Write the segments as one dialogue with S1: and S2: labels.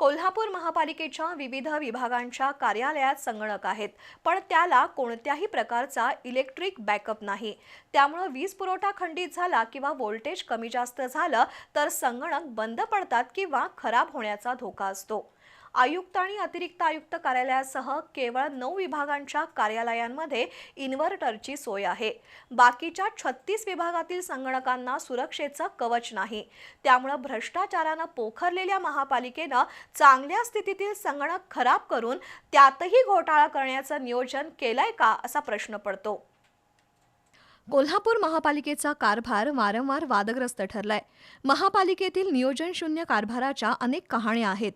S1: कोल्हापूर महापालिकेच्या विविध विभागांच्या कार्यालयात संगणक आहेत पण त्याला कोणत्याही प्रकारचा इलेक्ट्रिक बॅकअप नाही. त्यामुळं वीज पुरवठा खंडित झाला किंवा व्होल्टेज कमी जास्त झालं तर संगणक बंद पडतात किंवा खराब होण्याचा धोका असतो. आयुक्त आणि अतिरिक्त आयुक्त कार्यालयासह केवळ नऊ विभागांच्या कार्यालयांमध्ये इन्व्हर्टरची सोय आहे. बाकीच्या छत्तीस विभागातील संगणकांना सुरक्षेचं कवच नाही. त्यामुळं भ्रष्टाचारानं पोखरलेल्या महापालिकेनं चांगल्या स्थितीतील संगणक खराब करून त्यातही घोटाळा करण्याचं नियोजन केलंय का असा प्रश्न पडतो. कोल्हापूर महापालिकेचा कारभार वारंवार वादग्रस्त ठरलाय. महापालिकेतील नियोजनशून्य कारभाराच्या अनेक कहाण्या आहेत.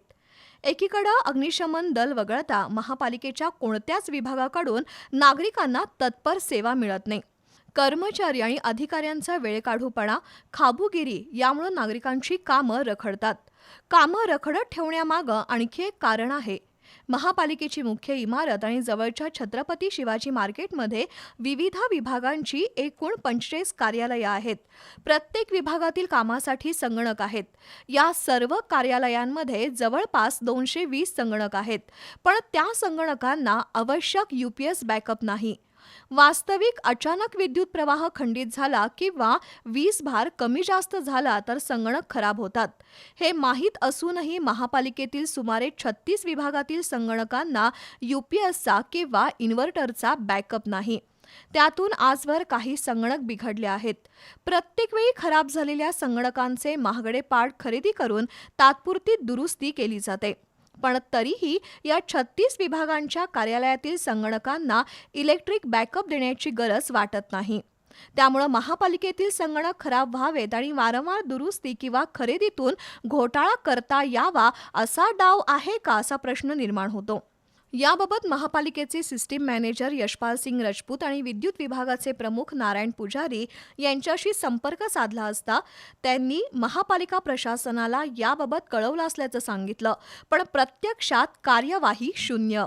S1: एकीकडं अग्निशमन दल वगळता महापालिकेच्या कोणत्याच विभागाकडून नागरिकांना तत्पर सेवा मिळत नाही. कर्मचारी आणि अधिकाऱ्यांचा वेळकाढूपणा खाबुगिरी यामुळे नागरिकांची कामं रखडतात. कामं रखडत ठेवण्यामागं आणखी एक कारण आहे. महापालिकेची मुख्य इमारत आणि जवळच्या छत्रपती शिवाजी मार्केटमध्ये विविध विभागांची एकूण पंचेचाळीस कार्यालयं आहेत. प्रत्येक विभागातील कामासाठी संगणक आहेत. या सर्व कार्यालयांमध्ये जवळपास दोनशे वीस संगणक आहेत. पण त्या संगणकांना आवश्यक यू पी एस बॅकअप नाही. वास्तविक अचानक विद्युत प्रवाह खंडित झाला किंवा वीज भार कमी जास्त झाला तर संगणक खराब होतात. हे माहीत असूनही महापालिकेतील सुमारे छत्तीस विभागातील संगणकांना यूपीएसचा किंवा इन्व्हर्टरचा बॅकअप नाही. त्यातून आजवर काही संगणक बिघडले आहेत. प्रत्येक वेळी खराब झालेल्या संगणकांचे महागडे पार्ट खरेदी करून तात्पुरती दुरुस्ती केली जाते. पण तरीही या छत्तीस विभागांच्या कार्यालयातील संगणकांना इलेक्ट्रिक बॅकअप देण्याची गरज वाटत नाही. त्यामुळं महापालिकेतील संगणक खराब व्हावेत आणि वारंवार दुरुस्ती किंवा खरेदीतून घोटाळा करता यावा असा डाव आहे का असा प्रश्न निर्माण होतो. याबाबत महापालिकेचे सिस्टीम मॅनेजर यशपाल सिंग राजपूत आणि विद्युत विभागाचे प्रमुख नारायण पुजारी यांच्याशी संपर्क साधला असता त्यांनी महापालिका प्रशासनाला याबाबत कळवलं असल्याचं सांगितलं. पण प्रत्यक्षात कार्यवाही शून्य.